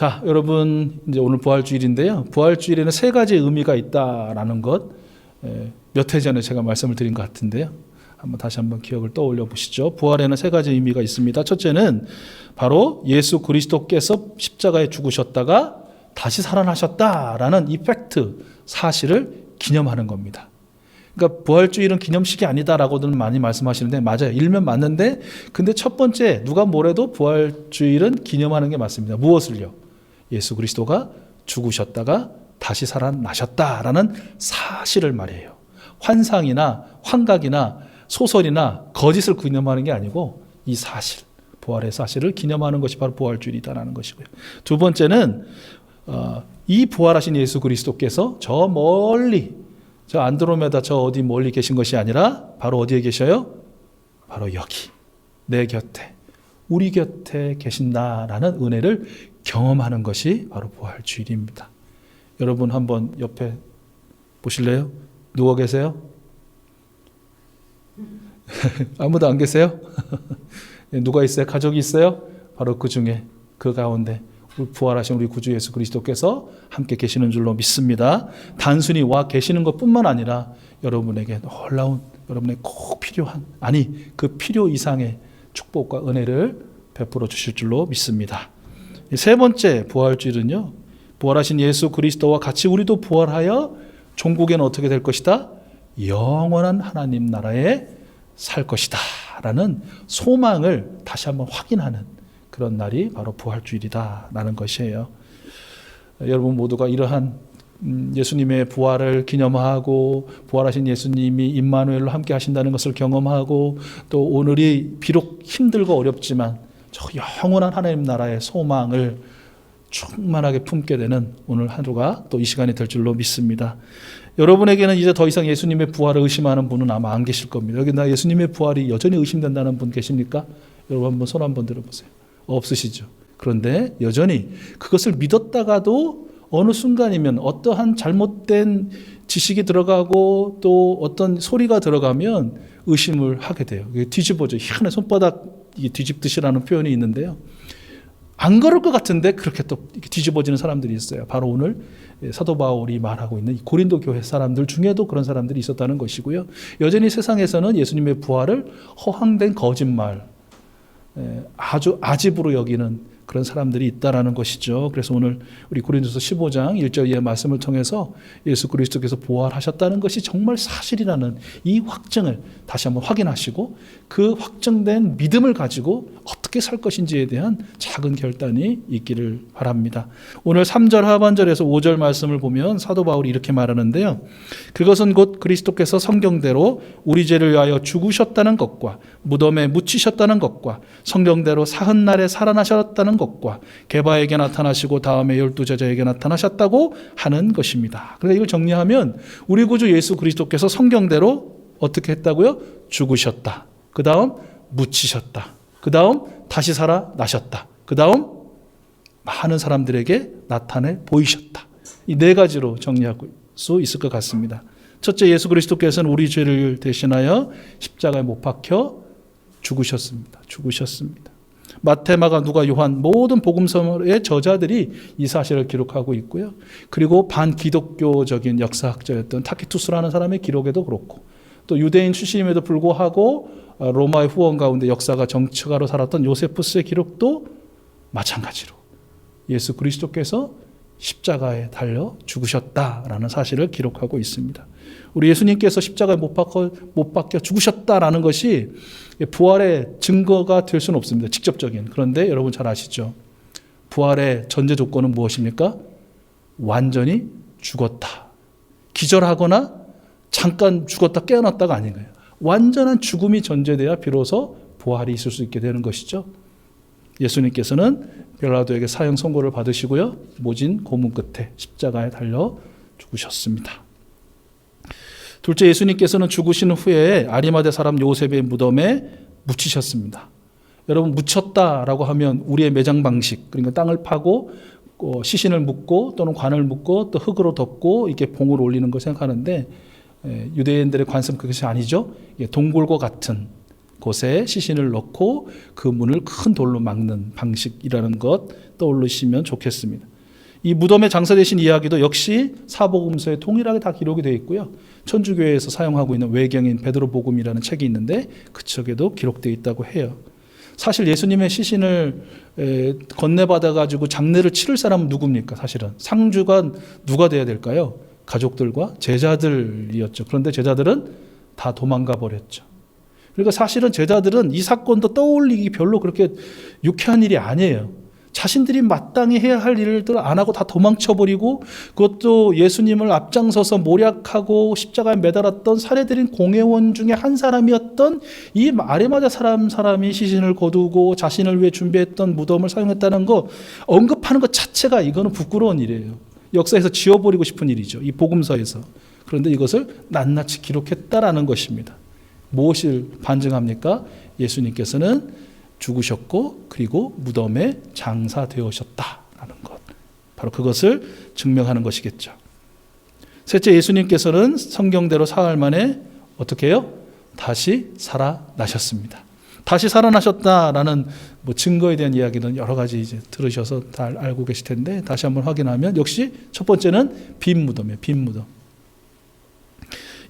자, 여러분 이제 오늘 부활주일인데요. 부활주일에는 세 가지 의미가 있다라는 것 몇 해 전에 제가 말씀을 드린 것 같은데요. 한번 다시 한번 기억을 떠올려 보시죠. 부활에는 세 가지 의미가 있습니다. 첫째는 바로 예수 그리스도께서 십자가에 죽으셨다가 다시 살아나셨다라는 이 팩트 사실을 기념하는 겁니다. 그러니까 부활주일은 기념식이 아니다라고들 많이 말씀하시는데 맞아요. 일면 맞는데 근데 첫 번째 누가 뭐래도 부활주일은 기념하는 게 맞습니다. 무엇을요? 예수 그리스도가 죽으셨다가 다시 살아나셨다라는 사실을 말해요. 환상이나 환각이나 소설이나 거짓을 기념하는 게 아니고 이 사실, 부활의 사실을 기념하는 것이 바로 부활주일이다라는 것이고요. 두 번째는 어, 이 부활하신 예수 그리스도께서 저 멀리 저 안드로메다 저 어디 멀리 계신 것이 아니라 바로 어디에 계셔요? 바로 여기 내 곁에 우리 곁에 계신다라는 은혜를 경험하는 것이 바로 부활주일입니다. 여러분 한번 옆에 보실래요? 누워 계세요? 아무도 안 계세요? 누가 있어요? 가족이 있어요? 바로 그 중에 그 가운데 부활하신 우리 구주 예수 그리스도께서 함께 계시는 줄로 믿습니다. 단순히 와 계시는 것뿐만 아니라 여러분에게 놀라운 여러분의 꼭 필요한 아니 그 필요 이상의 축복과 은혜를 베풀어 주실 줄로 믿습니다. 세 번째 부활주일은요. 부활하신 예수 그리스도와 같이 우리도 부활하여 종국에는 어떻게 될 것이다? 영원한 하나님 나라에 살 것이다. 라는 소망을 다시 한번 확인하는 그런 날이 바로 부활주일이다 라는 것이에요. 여러분 모두가 이러한 음, 예수님의 부활을 기념하고 부활하신 예수님이 임마누엘로 함께 하신다는 것을 경험하고 또 오늘이 비록 힘들고 어렵지만 저 영원한 하나님 나라의 소망을 충만하게 품게 되는 오늘 하루가 또 이 시간이 될 줄로 믿습니다. 여러분에게는 이제 더 이상 예수님의 부활을 의심하는 분은 아마 안 계실 겁니다. 여기 나 예수님의 부활이 여전히 의심된다는 분 계십니까? 여러분 한번 손 한번 들어보세요. 없으시죠. 그런데 여전히 그것을 믿었다가도 어느 순간이면 어떠한 잘못된 지식이 들어가고 또 어떤 소리가 들어가면 의심을 하게 돼요. 뒤집어져. 희한해 손바닥 뒤집듯이라는 표현이 있는데요. 안 그럴 것 같은데 그렇게 또 뒤집어지는 사람들이 있어요. 바로 오늘 사도 바울이 말하고 있는 고린도 교회 사람들 중에도 그런 사람들이 있었다는 것이고요. 여전히 세상에서는 예수님의 부활을 허황된 거짓말, 아주 아집으로 여기는 그런 사람들이 있다라는 것이죠. 그래서 오늘 우리 고린도서 15장 1절 의 말씀을 통해서 예수 그리스도께서 부활하셨다는 것이 정말 사실이라는 이 확증을 다시 한번 확인하시고 그 확정된 믿음을 가지고 어떻게 살 것인지에 대한 작은 결단이 있기를 바랍니다. 오늘 3절 하반절에서 5절 말씀을 보면 사도 바울이 이렇게 말하는데요. 그것은 곧 그리스도께서 성경대로 우리 죄를 위하여 죽으셨다는 것과 무덤에 묻히셨다는 것과 성경대로 사흔 날에 살아나셨다는 것과 개바에게 나타나시고 다음에 열두 제자에게 나타나셨다고 하는 것입니다. 그런데 이걸 정리하면 우리 구주 예수 그리스도께서 성경대로 어떻게 했다고요? 죽으셨다. 그 다음 묻히셨다. 그 다음 다시 살아나셨다. 그 다음 많은 사람들에게 나타내 보이셨다. 이 네 가지로 정리할 수 있을 것 같습니다. 첫째 예수 그리스도께서는 우리 죄를 대신하여 십자가에 못 박혀 죽으셨습니다. 죽으셨습니다. 마테마가 누가 요한 모든 복음서의 저자들이 이 사실을 기록하고 있고요. 그리고 반기독교적인 역사학자였던 타키투스라는 사람의 기록에도 그렇고 또 유대인 출신임에도 불구하고 로마의 후원 가운데 역사가 정치가로 살았던 요세푸스의 기록도 마찬가지로 예수 그리스도께서 십자가에 달려 죽으셨다라는 사실을 기록하고 있습니다. 우리 예수님께서 십자가에 못 박혀, 못 박혀 죽으셨다라는 것이 부활의 증거가 될 수는 없습니다. 직접적인. 그런데 여러분 잘 아시죠? 부활의 전제 조건은 무엇입니까? 완전히 죽었다. 기절하거나 잠깐 죽었다 깨어났다가 아닌 거예요. 완전한 죽음이 전제돼야 비로소 부활이 있을 수 있게 되는 것이죠. 예수님께서는 벨라도에게 사형 선고를 받으시고요. 모진 고문 끝에 십자가에 달려 죽으셨습니다. 둘째 예수님께서는 죽으신 후에 아리마대 사람 요셉의 무덤에 묻히셨습니다. 여러분 묻혔다라고 하면 우리의 매장 방식 그러니까 땅을 파고 어, 시신을 묻고 또는 관을 묻고 또 흙으로 덮고 이렇게 봉을 올리는 걸 생각하는데 유대인들의 관습 그것이 아니죠. 동굴과 같은 곳에 시신을 넣고 그 문을 큰 돌로 막는 방식이라는 것 떠올리시면 좋겠습니다. 이 무덤에 장사되신 이야기도 역시 사복음서에 동일하게 다 기록이 되어 있고요. 천주교회에서 사용하고 있는 외경인 베드로복음이라는 책이 있는데 그 책에도 기록되어 있다고 해요. 사실 예수님의 시신을 에, 건네받아 가지고 장례를 치를 사람은 누굽니까? 사실은 상주가 누가 돼야 될까요? 가족들과 제자들이었죠. 그런데 제자들은 다 도망가 버렸죠. 그러니까 사실은 제자들은 이 사건도 떠올리기 별로 그렇게 유쾌한 일이 아니에요. 자신들이 마땅히 해야 할 일들 안 하고 다 도망쳐 버리고 그것도 예수님을 앞장서서 모략하고 십자가에 매달았던 살해드린 공회원 중에 한 사람이었던 이 아레마자 사람 사람이 시신을 거두고 자신을 위해 준비했던 무덤을 사용했다는 거 언급하는 것 자체가 이거는 부끄러운 일이에요. 역사에서 지워버리고 싶은 일이죠. 이 복음서에서. 그런데 이것을 낱낱이 기록했다라는 것입니다. 무엇을 반증합니까? 예수님께서는 죽으셨고 그리고 무덤에 장사되으셨다라는 것. 바로 그것을 증명하는 것이겠죠. 셋째 예수님께서는 성경대로 사흘 만에 어떻게 해요? 다시 살아나셨습니다. 다시 살아나셨다라는 뭐 증거에 대한 이야기는 여러 가지 이제 들으셔서 다 알고 계실 텐데 다시 한번 확인하면 역시 첫 번째는 빈 무덤이에요. 빈 무덤.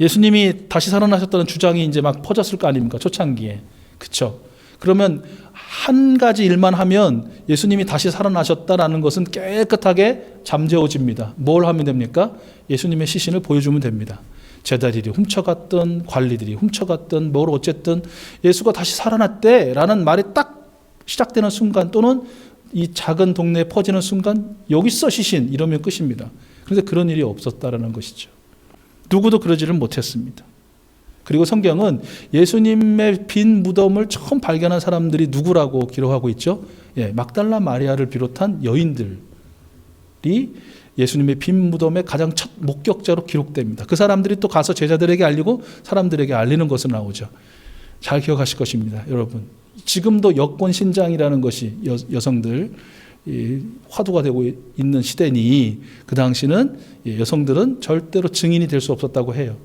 예수님이 다시 살아나셨다는 주장이 이제 막 퍼졌을 거 아닙니까? 초창기에. 그쵸? 그러면 한 가지 일만 하면 예수님이 다시 살아나셨다라는 것은 깨끗하게 잠재워집니다. 뭘 하면 됩니까? 예수님의 시신을 보여주면 됩니다. 제자들이 훔쳐갔던 관리들이 훔쳐갔던 뭘 어쨌든 예수가 다시 살아났대라는 말이 딱 시작되는 순간 또는 이 작은 동네에 퍼지는 순간 여기 있어 시신 이러면 끝입니다. 그런데 그런 일이 없었다라는 것이죠. 누구도 그러지를 못했습니다. 그리고 성경은 예수님의 빈 무덤을 처음 발견한 사람들이 누구라고 기록하고 있죠? 예, 막달라 마리아를 비롯한 여인들이 예수님의 빈 무덤의 가장 첫 목격자로 기록됩니다. 그 사람들이 또 가서 제자들에게 알리고 사람들에게 알리는 것으로 나오죠. 잘 기억하실 것입니다, 여러분. 지금도 여권 신장이라는 것이 여, 여성들 화두가 되고 있는 시대니 그 당시는 예, 여성들은 절대로 증인이 될 수 없었다고 해요.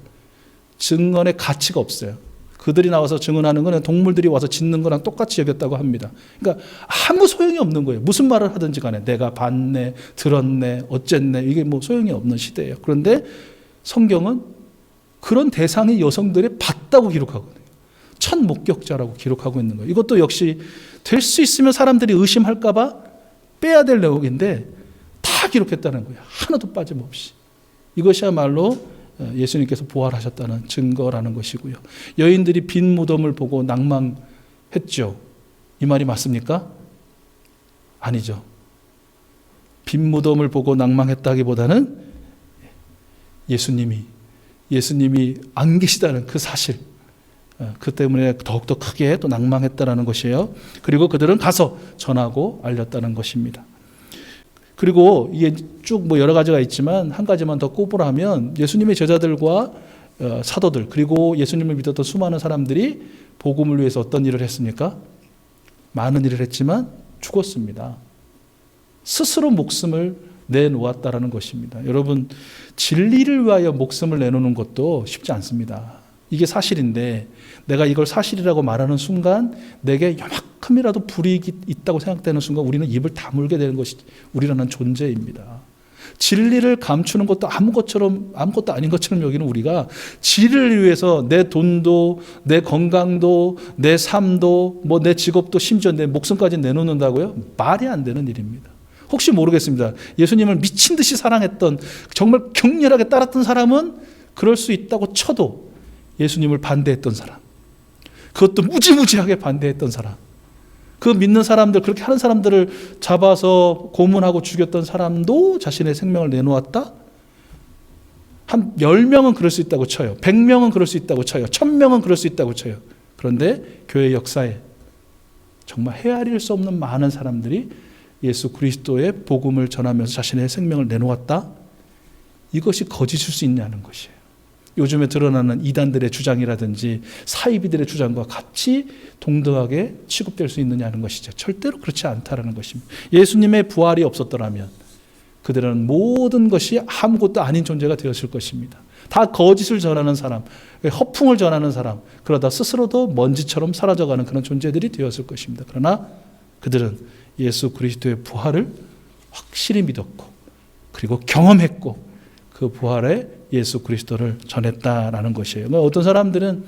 증언의 가치가 없어요. 그들이 나와서 증언하는 것은 동물들이 와서 짓는 거랑 똑같이 여겼다고 합니다. 그러니까 아무 소용이 없는 거예요. 무슨 말을 하든지 간에 내가 봤네, 들었네, 어쨌네 이게 뭐 소용이 없는 시대예요. 그런데 성경은 그런 대상이 여성들이 봤다고 기록하거든요. 첫 목격자라고 기록하고 있는 거예요. 이것도 역시 될 수 있으면 사람들이 의심할까봐 빼야 될 내용인데 다 기록했다는 거예요. 하나도 빠짐없이. 이것이야말로 예수님께서 부활하셨다는 증거라는 것이고요. 여인들이 빈 무덤을 보고 낭망했죠. 이 말이 맞습니까? 아니죠. 빈 무덤을 보고 낭망했다기보다는 예수님이 예수님이 안 계시다는 그 사실 그 때문에 더욱더 크게 또 낭망했다라는 것이에요. 그리고 그들은 가서 전하고 알렸다는 것입니다. 그리고 이게 쭉 뭐 여러 가지가 있지만 한 가지만 더 꼽으라면 예수님의 제자들과 어, 사도들 그리고 예수님을 믿었던 수많은 사람들이 복음을 위해서 어떤 일을 했습니까? 많은 일을 했지만 죽었습니다. 스스로 목숨을 내놓았다라는 것입니다. 여러분 진리를 위하여 목숨을 내놓는 것도 쉽지 않습니다. 이게 사실인데 내가 이걸 사실이라고 말하는 순간 내게 요만큼이라도 불이익이 있다고 생각되는 순간 우리는 입을 다물게 되는 것이 우리라는 존재입니다. 진리를 감추는 것도 아무것처럼 아무것도 아닌 것처럼 여기는 우리가 진리를 위해서 내 돈도 내 건강도 내 삶도 뭐 내 직업도 심지어 내 목숨까지 내놓는다고요? 말이 안 되는 일입니다. 혹시 모르겠습니다. 예수님을 미친 듯이 사랑했던 정말 격렬하게 따랐던 사람은 그럴 수 있다고 쳐도 예수님을 반대했던 사람. 그것도 무지무지하게 반대했던 사람. 그 믿는 사람들, 그렇게 하는 사람들을 잡아서 고문하고 죽였던 사람도 자신의 생명을 내놓았다? 한 10명은 그럴 수 있다고 쳐요. 100명은 그럴 수 있다고 쳐요. 1000명은 그럴 수 있다고 쳐요. 그런데 교회 역사에 정말 헤아릴 수 없는 많은 사람들이 예수 그리스도의 복음을 전하면서 자신의 생명을 내놓았다? 이것이 거짓일 수 있냐는 것이에요. 요즘에 드러나는 이단들의 주장이라든지 사이비들의 주장과 같이 동등하게 취급될 수 있느냐는 것이죠. 절대로 그렇지 않다라는 것입니다. 예수님의 부활이 없었더라면 그들은 모든 것이 아무것도 아닌 존재가 되었을 것입니다. 다 거짓을 전하는 사람, 허풍을 전하는 사람, 그러다 스스로도 먼지처럼 사라져가는 그런 존재들이 되었을 것입니다. 그러나 그들은 예수 그리스도의 부활을 확실히 믿었고, 그리고 경험했고, 그 부활에 예수 그리스도를 전했다라는 것이에요. 그러니까 어떤 사람들은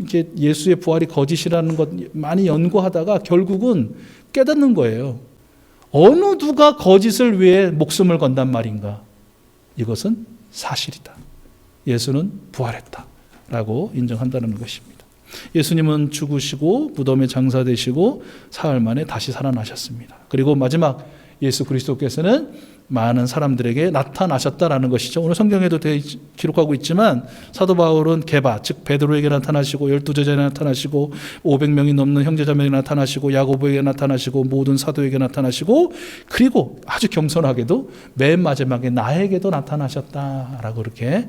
이게 예수의 부활이 거짓이라는 것 많이 연구하다가 결국은 깨닫는 거예요. 어느 누가 거짓을 위해 목숨을 건단 말인가? 이것은 사실이다. 예수는 부활했다 라고 인정한다는 것입니다. 예수님은 죽으시고 무덤에 장사되시고 사흘 만에 다시 살아나셨습니다. 그리고 마지막 예수 그리스도께서는 많은 사람들에게 나타나셨다라는 것이죠. 오늘 성경에도 기록하고 있지만 사도 바울은 개바 즉 베드로에게 나타나시고 열두 제자에 나타나시고 500명이 넘는 형제자매에게 나타나시고 야고보에게 나타나시고 모든 사도에게 나타나시고 그리고 아주 겸손하게도 맨 마지막에 나에게도 나타나셨다라고 그렇게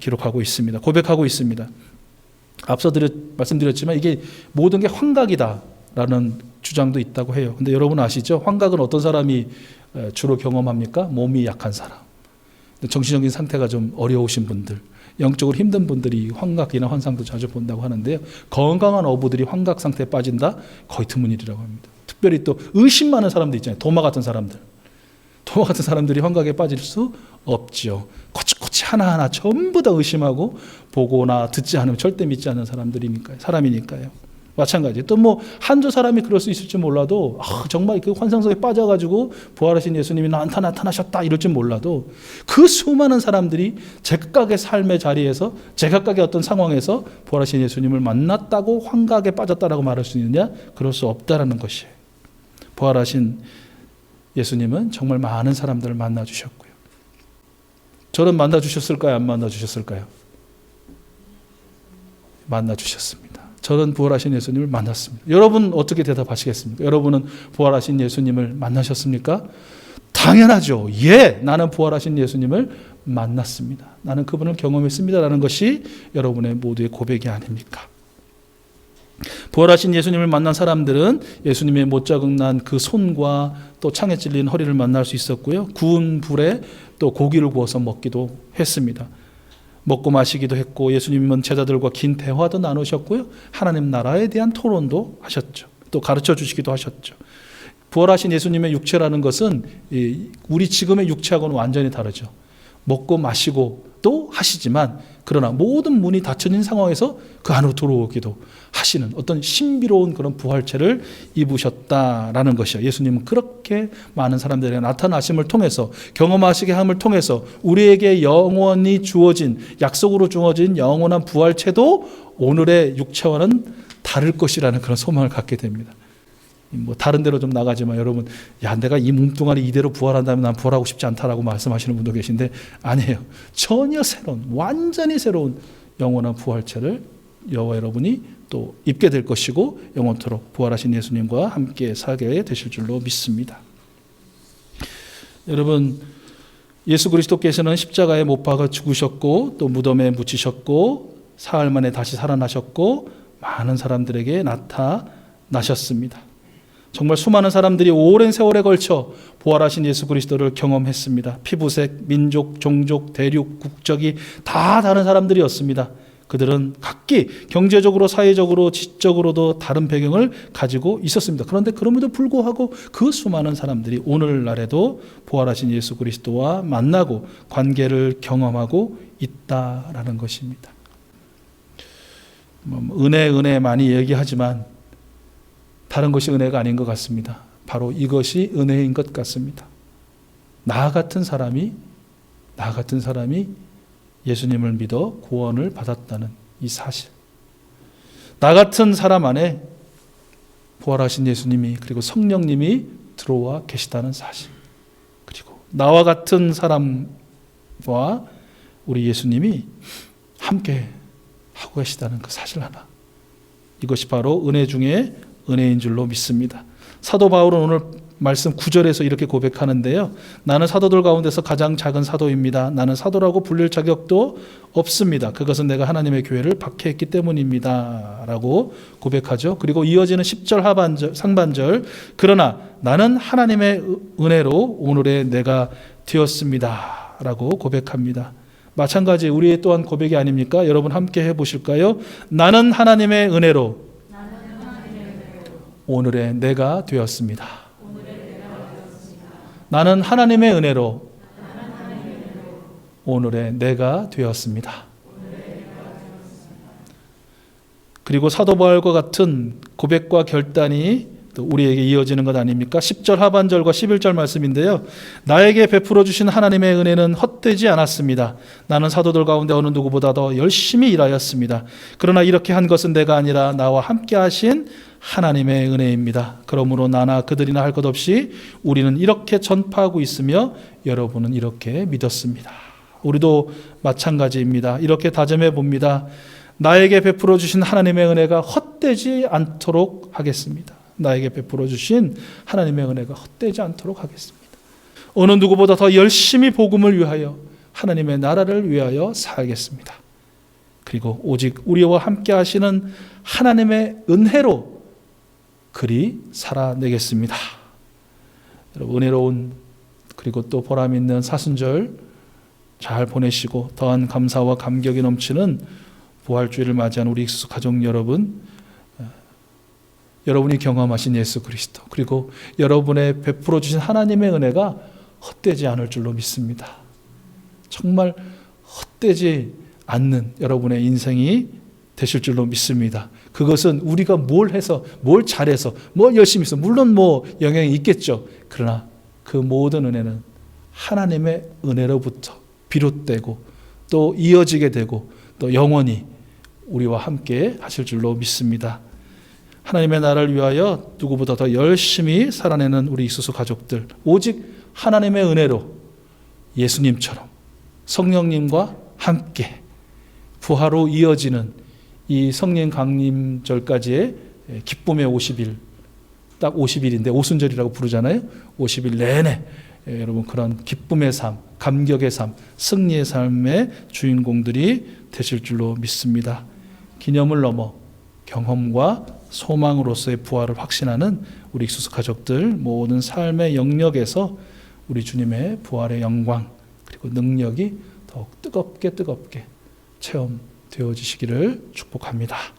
기록하고 있습니다. 고백하고 있습니다. 앞서 드렸, 말씀드렸지만 이게 모든 게 환각이다라는 주장도 있다고 해요. 근데 여러분 아시죠? 환각은 어떤 사람이 주로 경험합니까? 몸이 약한 사람. 정신적인 상태가 좀 어려우신 분들, 영적으로 힘든 분들이 환각이나 환상도 자주 본다고 하는데요. 건강한 어부들이 환각 상태에 빠진다? 거의 드문 일이라고 합니다. 특별히 또 의심 많은 사람들 있잖아요. 도마 같은 사람들. 도마 같은 사람들이 환각에 빠질 수 없죠. 코치코치 하나하나 전부 다 의심하고 보거나 듣지 않으면 절대 믿지 않는 사람들이니까요. 사람이니까요. 마찬가지. 또 뭐 한두 사람이 그럴 수 있을지 몰라도 아, 정말 그 환상 속에 빠져가지고 부활하신 예수님이 나한테 나타나셨다 이럴지 몰라도 그 수많은 사람들이 제각각의 삶의 자리에서 제각각의 어떤 상황에서 부활하신 예수님을 만났다고 환각에 빠졌다라고 말할 수 있느냐? 그럴 수 없다라는 것이에요. 부활하신 예수님은 정말 많은 사람들을 만나 주셨고요. 저는 만나 주셨을까요? 안 만나 주셨을까요? 만나 주셨습니다. 저는 부활하신 예수님을 만났습니다. 여러분 어떻게 대답하시겠습니까? 여러분은 부활하신 예수님을 만나셨습니까? 당연하죠. 예, 나는 부활하신 예수님을 만났습니다. 나는 그분을 경험했습니다라는 것이 여러분의 모두의 고백이 아닙니까? 부활하신 예수님을 만난 사람들은 예수님의 못자국 난 그 손과 또 창에 찔린 허리를 만날 수 있었고요. 구운 불에 또 고기를 구워서 먹기도 했습니다. 먹고 마시기도 했고 예수님은 제자들과 긴 대화도 나누셨고요. 하나님 나라에 대한 토론도 하셨죠. 또 가르쳐 주시기도 하셨죠. 부활하신 예수님의 육체라는 것은 우리 지금의 육체하고는 완전히 다르죠. 먹고 마시고 또 하시지만 그러나 모든 문이 닫혀진 상황에서 그 안으로 들어오기도 하시는 어떤 신비로운 그런 부활체를 입으셨다라는 것이요. 예수님은 그렇게 많은 사람들에게 나타나심을 통해서 경험하시게 함을 통해서 우리에게 영원히 주어진 약속으로 주어진 영원한 부활체도 오늘의 육체와는 다를 것이라는 그런 소망을 갖게 됩니다. 뭐 다른 데로 좀 나가지만 여러분 야 내가 이 몸뚱아리 이대로 부활한다면 난 부활하고 싶지 않다라고 말씀하시는 분도 계신데 아니에요 전혀 새로운 완전히 새로운 영원한 부활체를 여호와 여러분이 또 입게 될 것이고 영원토록 부활하신 예수님과 함께 살게 되실 줄로 믿습니다. 여러분 예수 그리스도께서는 십자가에 못 박아 죽으셨고 또 무덤에 묻히셨고 사흘 만에 다시 살아나셨고 많은 사람들에게 나타나셨습니다. 정말 수많은 사람들이 오랜 세월에 걸쳐 부활하신 예수 그리스도를 경험했습니다. 피부색, 민족, 종족, 대륙, 국적이 다 다른 사람들이었습니다. 그들은 각기 경제적으로, 사회적으로, 지적으로도 다른 배경을 가지고 있었습니다. 그런데 그럼에도 불구하고 그 수많은 사람들이 오늘날에도 부활하신 예수 그리스도와 만나고 관계를 경험하고 있다라는 것입니다. 뭐, 은혜, 은혜 많이 얘기하지만 다른 것이 은혜가 아닌 것 같습니다. 바로 이것이 은혜인 것 같습니다. 나 같은 사람이, 나 같은 사람이 예수님을 믿어 구원을 받았다는 이 사실. 나 같은 사람 안에 부활하신 예수님이 그리고 성령님이 들어와 계시다는 사실. 그리고 나와 같은 사람과 우리 예수님이 함께 하고 계시다는 그 사실 하나. 이것이 바로 은혜 중에 은혜인 줄로 믿습니다. 사도 바울은 오늘 말씀 9절에서 이렇게 고백하는데요. 나는 사도들 가운데서 가장 작은 사도입니다. 나는 사도라고 불릴 자격도 없습니다. 그것은 내가 하나님의 교회를 박해했기 때문입니다. 라고 고백하죠. 그리고 이어지는 10절 하반절, 상반절. 그러나 나는 하나님의 은혜로 오늘의 내가 되었습니다. 라고 고백합니다. 마찬가지 우리의 또한 고백이 아닙니까? 여러분 함께 해 보실까요? 나는 하나님의 은혜로 오늘의 내가 되었습니다. 나는 하나님의 은혜로 오늘의 내가 되었습니다. 그리고 사도 바울과 같은 고백과 결단이 또 우리에게 이어지는 것 아닙니까? 10절 하반절과 11절 말씀인데요. 나에게 베풀어 주신 하나님의 은혜는 헛되지 않았습니다. 나는 사도들 가운데 어느 누구보다 더 열심히 일하였습니다. 그러나 이렇게 한 것은 내가 아니라 나와 함께 하신 하나님의 은혜입니다. 그러므로 나나 그들이나 할 것 없이 우리는 이렇게 전파하고 있으며 여러분은 이렇게 믿었습니다. 우리도 마찬가지입니다. 이렇게 다짐해 봅니다. 나에게 베풀어 주신 하나님의 은혜가 헛되지 않도록 하겠습니다. 나에게 베풀어 주신 하나님의 은혜가 헛되지 않도록 하겠습니다. 어느 누구보다 더 열심히 복음을 위하여 하나님의 나라를 위하여 살겠습니다. 그리고 오직 우리와 함께 하시는 하나님의 은혜로 그리 살아내겠습니다. 은혜로운 그리고 또 보람 있는 사순절 잘 보내시고 더한 감사와 감격이 넘치는 부활주의를 맞이한 우리 익수 가족 여러분 여러분이 경험하신 예수 그리스도 그리고 여러분의 베풀어 주신 하나님의 은혜가 헛되지 않을 줄로 믿습니다. 정말 헛되지 않는 여러분의 인생이 되실 줄로 믿습니다. 그것은 우리가 뭘 해서 뭘 잘해서 뭘 열심히 해서 물론 뭐 영향이 있겠죠. 그러나 그 모든 은혜는 하나님의 은혜로부터 비롯되고 또 이어지게 되고 또 영원히 우리와 함께 하실 줄로 믿습니다. 하나님의 나라를 위하여 누구보다 더 열심히 살아내는 우리 이수수 가족들 오직 하나님의 은혜로 예수님처럼 성령님과 함께 부하로 이어지는 이 성령 강림절까지의 기쁨의 50일 딱 50일인데 오순절이라고 부르잖아요. 50일 내내 예, 여러분 그런 기쁨의 삶, 감격의 삶, 승리의 삶의 주인공들이 되실 줄로 믿습니다. 기념을 넘어 경험과 소망으로서의 부활을 확신하는 우리 익수수 가족들 모든 삶의 영역에서 우리 주님의 부활의 영광 그리고 능력이 더욱 뜨겁게 뜨겁게 체험 되어지시기를 축복합니다.